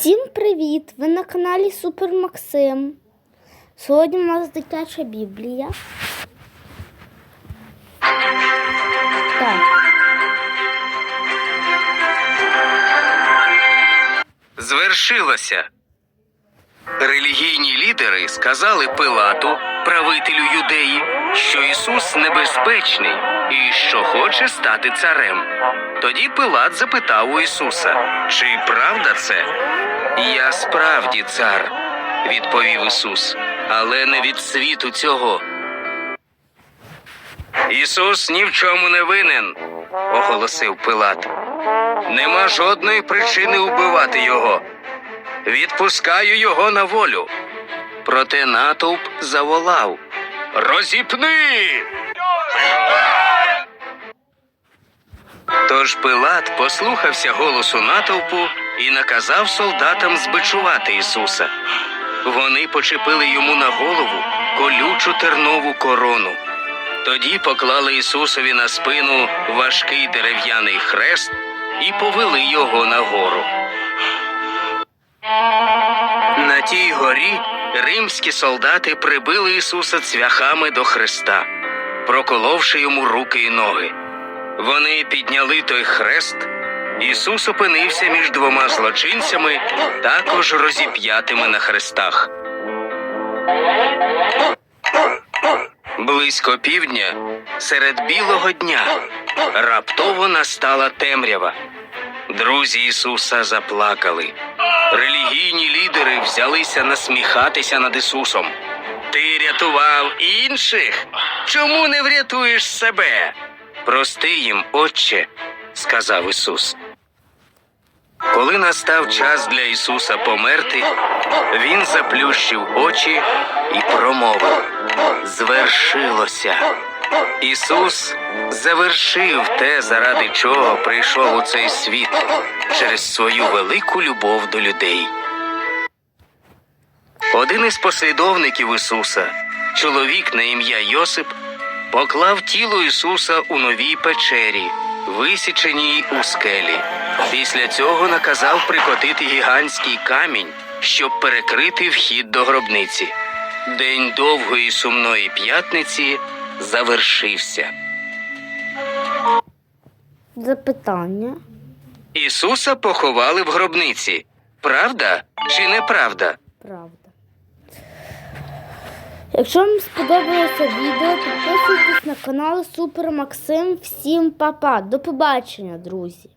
Всім привіт! Ви на каналі Супер Максим. Сьогодні у нас дитяча біблія. Так, Звершилося. Релігійні лідери сказали Пилату, правителю юдеї, що Ісус небезпечний і що хоче стати царем. Тоді Пилат запитав у Ісуса, чи правда це? Я справді цар, відповів Ісус, але не від світу цього. Ісус ні в чому не винен, оголосив Пилат. Нема жодної причини убивати його. Відпускаю його на волю. Проте натовп заволав. Розіпни. Тож Пилат послухався голосу натовпу і наказав солдатам збичувати Ісуса. Вони почепили йому на голову колючу тернову корону. Тоді поклали Ісусові на спину важкий дерев'яний хрест і повели його на гору. На тій горі римські солдати прибили Ісуса цвяхами до хреста, проколовши йому руки і ноги. Вони підняли той хрест. Ісус опинився між двома злочинцями, також розіп'ятими на хрестах. Близько півдня, серед білого дня, раптово настала темрява. Друзі Ісуса заплакали. Релігійні лідери взялися насміхатися над Ісусом. Ти рятував інших? Чому не врятуєш себе? Прости їм, Отче, сказав Ісус. Коли настав час для Ісуса померти, Він заплющив очі і промовив Звершилося. Ісус завершив те, заради чого прийшов у цей світ через свою велику любов до людей. Один із послідовників Ісуса, чоловік на ім'я Йосип, поклав тіло Ісуса у новій печері, висіченій у скелі. Після цього наказав прикотити гігантський камінь, щоб перекрити вхід до гробниці. День довгої сумної п'ятниці завершився. запитання. Ісуса поховали в гробниці. Правда чи неправда? Правда. Якщо вам сподобалося відео, підписуйтесь на канал Супер Максим. Всім па-па. До побачення, друзі!